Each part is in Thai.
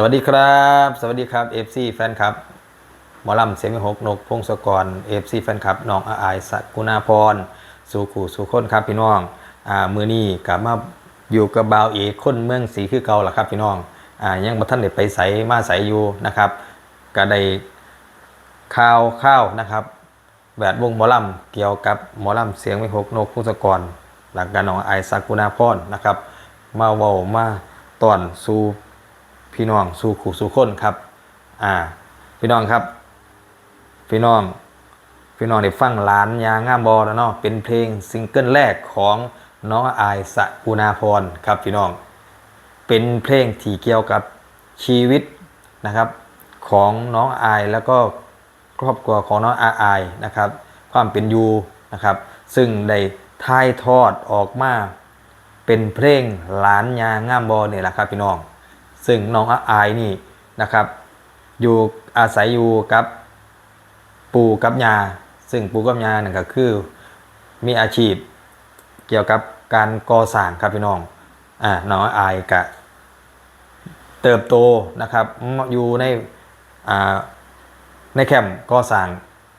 สวัสดีครับ สวัสดีครับ FC แฟนครับ หมอลำเสียงหกนกพงศกร FC แฟนครับน้องอาอายสกุณาพรสู่ขู่สู่คนครับพี่น้องอ่ามือนี้กลับมาอยู่กับบาวเอกคนเมืองสีคือเก่าล่ะครับพี่น้องอ่ายังบ่ท่านได้ไปใสมาใสอยู่นะครับก็ได้ข่าวข้าวนะครับแวดวงหมอลำเกี่ยวกับหมอลำเสียงวิหกนกพงศกร หลักการน้องไอายสกุณาพรนะครับ มาเว้ามาตอนสู่ พี่น้องสู่ขู่สู่คนครับ อ่า พี่น้องครับ พี่น้อง พี่น้องได้ฟังหลานยางามบอแล้วเนาะเป็นเพลงซิงเกิลแรกของน้องอายสกุณาพรครับ พี่น้อง เป็นเพลงที่เกี่ยวกับชีวิตนะครับของน้องอายแล้วก็ครอบครัวของน้องอาอายนะครับ ความเป็นอยู่นะครับ ซึ่งได้ถ่ายทอดออกมาเป็นเพลงหลานยางามบอเนี่ยแหละครับพี่น้อง ซึ่งน้องอาอายนี่นะครับ อยู่อาศัยอยู่กับปู่กับยาซึ่งปู่กับยาเนี่ยก็คือมีอาชีพเกี่ยวกับการก่อสร้างครับพี่น้องอ่าน้องอาอายกะเติบโตนะครับอยู่ในอ่าในแคมป์ก่อสร้าง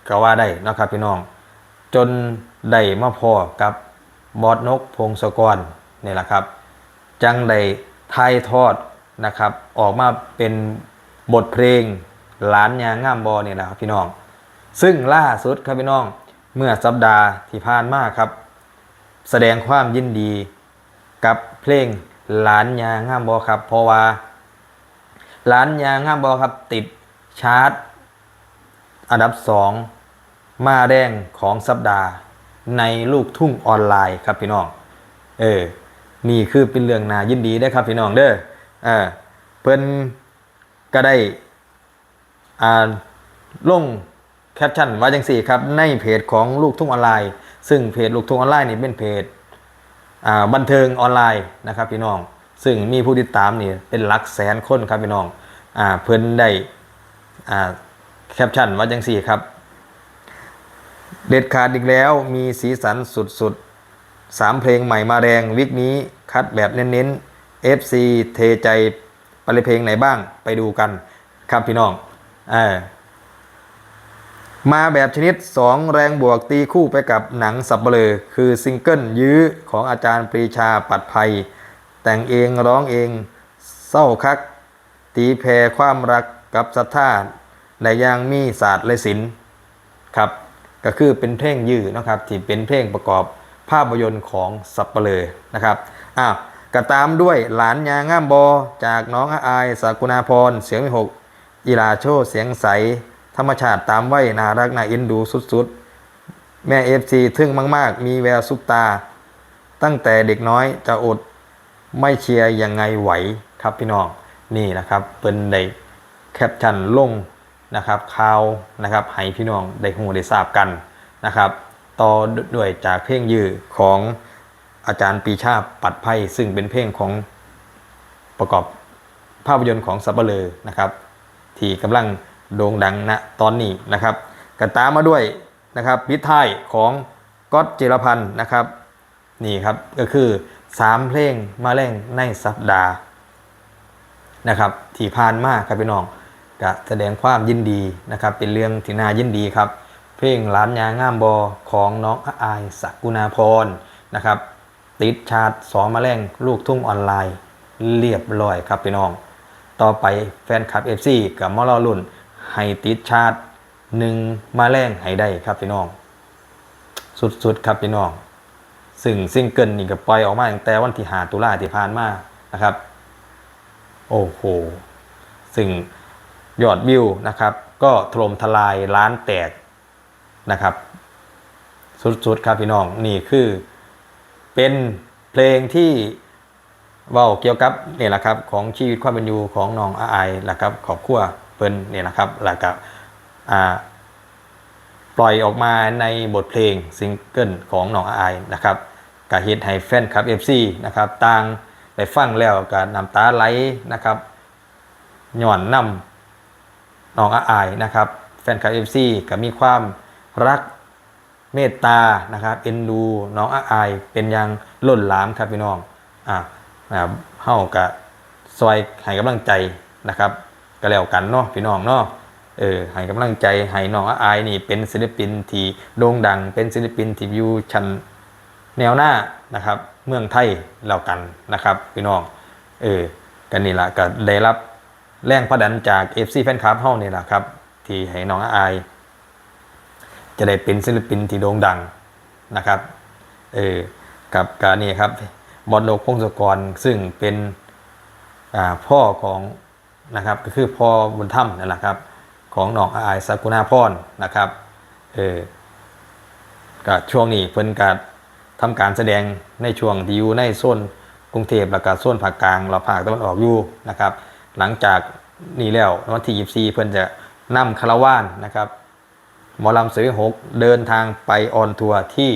ก็ว่าได้นะครับพี่น้อง จนได้มาพอกับบอดนกพงศกรนี่แหละครับ จังได้ถ่ายทอด นะครับออกมาเป็นบทเพลงหลานยางงามบอเนี่ยแหละครับพี่น้อง ซึ่งล่าสุดครับพี่น้องเมื่อสัปดาห์ที่ผ่านมาครับ แสดงความยินดีกับเพลงหลานยางงามบอครับ เพราะว่าหลานยางงามบอครับติดชาร์ตอันดับสองมาแรงของสัปดาห์ในลูกทุ่งออนไลน์ครับพี่น้อง เออ นี่คือเป็นเรื่องนายินดีได้ครับพี่น้องเด้อ ออเพิ่นก็ได้อ่าลงแคปชั่นว่าจังสี่ครับ ในเพจของลูกทุ่งออนไลน์ ซึ่งเพจลูกทุ่งออนไลน์นี่เป็นเพจอ่าบันเทิงออนไลน์นะครับพี่น้อง ซึ่งมีผู้ติดตามนี่เป็นหลักแสนคนครับพี่น้องอ่าเพิ่นได้อ่าแคปชั่นว่าจังสี่ครับเด็ดขาดอีกแล้วมีสีสันสุดๆสามเพลงใหม่มาแรงวิกนี้คัดแบบเน้นๆ FC เทใจไปเลยเพลงไหนบ้างไปดูกันครับพี่น้องอมาแบบชนิด 2 แรงบวกตีคู่ไปกับหนังสับเบลอคือซิงเกิลยื้อของอาจารย์ปรีชาปัดภัย แต่งเองร้องเองเศร้าคัก ตีแผ่ความรักกับศรัทธาในยางมีศาสตร์และศิลป์ครับก็คือเป็นเพลงยื้อนะครับที่เป็นเพลงประกอบภาพยนตร์ของสับเปลือนะครับอ้าว ก็ตามด้วยหลานยางง่ามบอ จากน้องอาอายสากุณาพร เสียงวิหกอีลาโชเสียงใส ธรรมชาติตามไว้น่ารักน่าเอ็นดูสุดๆ แม่เอฟซีทึ่งมากๆ มีแววซุปตา ตั้งแต่เด็กน้อยจะอดไม่เชียร์ยังไงไหวครับพี่น้อง นี่นะครับเป็นได้แคปชั่นลงนะครับข่าวนะครับให้พี่น้องได้หูได้ทราบกันนะครับ ต่อด้วยจากเพลงยือของ อาจารย์ปีชาปัดไพ่ซึ่งเป็นเพลงของประกอบภาพยนตร์ของสับเลอนะครับ ที่กำลังโด่งดังณตอนนี้นะครับกันตามมาด้วยนะครับพิทายของก๊อตจิรพันธ์นะครับนี่ครับก็คือ 3 เพลงมาแรงในสัปดาห์นะครับที่ผ่านมาครับพี่น้องก็แสดงความยินดีนะครับ เป็นเรื่องที่น่ายินดีครับ เพลงหลานยางามบอของน้องอาอายสกุณาพรนะครับ ติดชาร์ตสองมาแรงลูกทุ่งออนไลน์ เรียบร้อยครับพี่น้อง ต่อไปแฟนคลับ FC กับมอลรุ่นให้ติดชาร์ตหนึ่งมาแรงให้ได้ครับพี่น้อง สุดๆครับพี่น้องซึ่งซิงเกิลนี่ก็ปล่อยออกมาตั้งแต่วันที่หาตุลาที่ผ่านมานะครับ โอ้โหซึ่งยอดวิวนะครับ ก็ถล่มทลายล้านแตกนะครับ สุดๆครับพี่น้องนี่คือ เป็นเพลงที่ว้าเกี่ยวกับนี่แหละครับของชีวิตความเป็นอยู่ของน้องอาไอายแหละครับขอบครัวเพิ่นนี่แหละครับแล้วก็อ่าปล่อยออกมาในบทเพลงซิงเกิลของน้องอาไอนะครับกะเฮ็ดให้แฟนคลับ FC นะครับต่างไปฟังแล้วก็น้ำตาไหลนะครับหย่อนนำน้องอาอนะครับแฟนคลับ FC ก็มีความรัก เมตตานะครับเอ็นดูน้องอาอายเป็นอย่างล้นหลามครับพี่น้องอ่านะครับเฮาก็ซอยให้กำลังใจนะครับก็แล้วกันเนาะพี่น้องเนาะเออให้กำลังใจให้น้องอาอายนี่เป็นศิลปินที่โด่งดัง เป็นศิลปินที่อยู่ชั้นแนวหน้านะครับ เมืองไทยแล้วกันนะครับพี่น้องเออกันนี่ละก็ได้รับแรงผลักดันจาก FC แฟนคลับเฮานี่แหละครับ ที่ให้น้องอาอาย จะได้เป็นศิลปินที่โด่งดังนะครับเออกับการนี่ครับบอลโลกพงศกรซึ่งเป็นพ่อของนะครับก็คือพ่อบุญธรรมนั่นแหละครับของน้องอายสกุณาพรนะครับเออก็ช่วงนี้เพิ่นก็ทำการแสดงในช่วงที่อยู่ในโซนกรุงเทพแล้วก็โซนภาคกลางเราภาคตะวันออกอยู่นะครับ หลังจากนี้แล้ววันที่ 24 เพิ่นจะนำคาราวานนะครับ หมอลำเสือหกเดินทางไปออนทัวร์ที่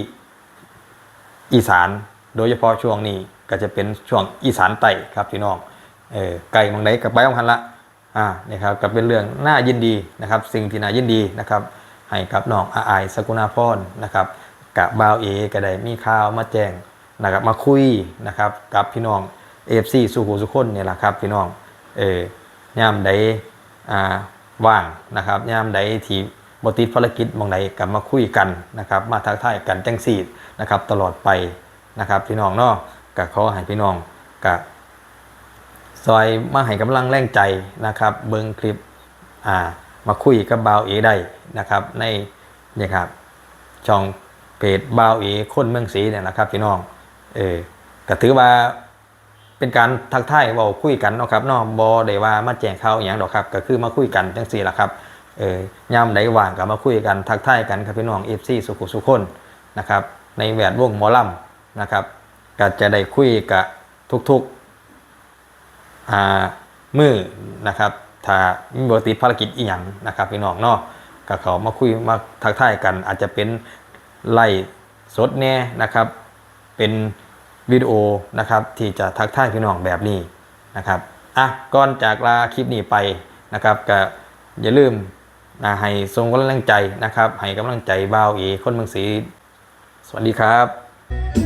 อีสาน โดยเฉพาะช่วงนี้ก็จะเป็นช่วงอีสานไต่ครับพี่น้องเออไก่บางไดกับไปของคันละอ่านี่ครับก็เป็นเรื่องน่ายินดีนะครับ สิ่งที่น่ายินดีนะครับ ให้กับน้องอาอายสกุณาพรนะครับกับบาวเอก็ได้มีข่าวมาแจ้งนะครับมาคุยนะครับกับพี่น้องเอฟซีสุขุสุคนเนี่ยแหละครับพี่น้องเออย่ามใดอ่าว่างนะครับย่ามใดที่ บติดภารกิจบางใดกลับมาคุยกันนะครับ มาทักทายกันจังสีนะครับ ตลอดไปนะครับ พี่น้องเนาะก็ขอให้พี่น้องกับซอยมาให้กำลังแรงใจนะครับ เบิ้งคลิปอ่ามาคุยกับบาวเอได้นะครับ ในเนี่ยครับช่องเพจบาวเอคนเมืองศรีเนี่ยนะครับ พี่น้องเออก็ถือว่าเป็นการทักทายเว้าคุยกันเนาะครับเนาะบ่ได้ว่ามาแจ้งข่าวอย่างดอกครับ ก็คือมาคุยกันจังซี่ละครับ เออยามใดว่างก็มาคุยกันทักทายกันครับพี่น้อง FC สุขุสุคนนะครับในแวดวงหมอลำนะครับก็จะได้คุยกับทุกๆอ่ามือนะครับถ้ามีบติภารกิจอีหยังนะครับพี่น้องเนาะกับเขามาคุยมาทักทายกัน อาจจะเป็นไล่สดแน่นะครับ เป็นวิดีโอนะครับที่จะทักทายพี่น้องแบบนี้นะครับอะก่อนจากลาคลิปนี้ไปนะครับก็อย่าลืม นะให้ทรงกำลังใจนะครับ ให้กำลังใจบ่าวเอคนเมืองศรีสวัสดีครับ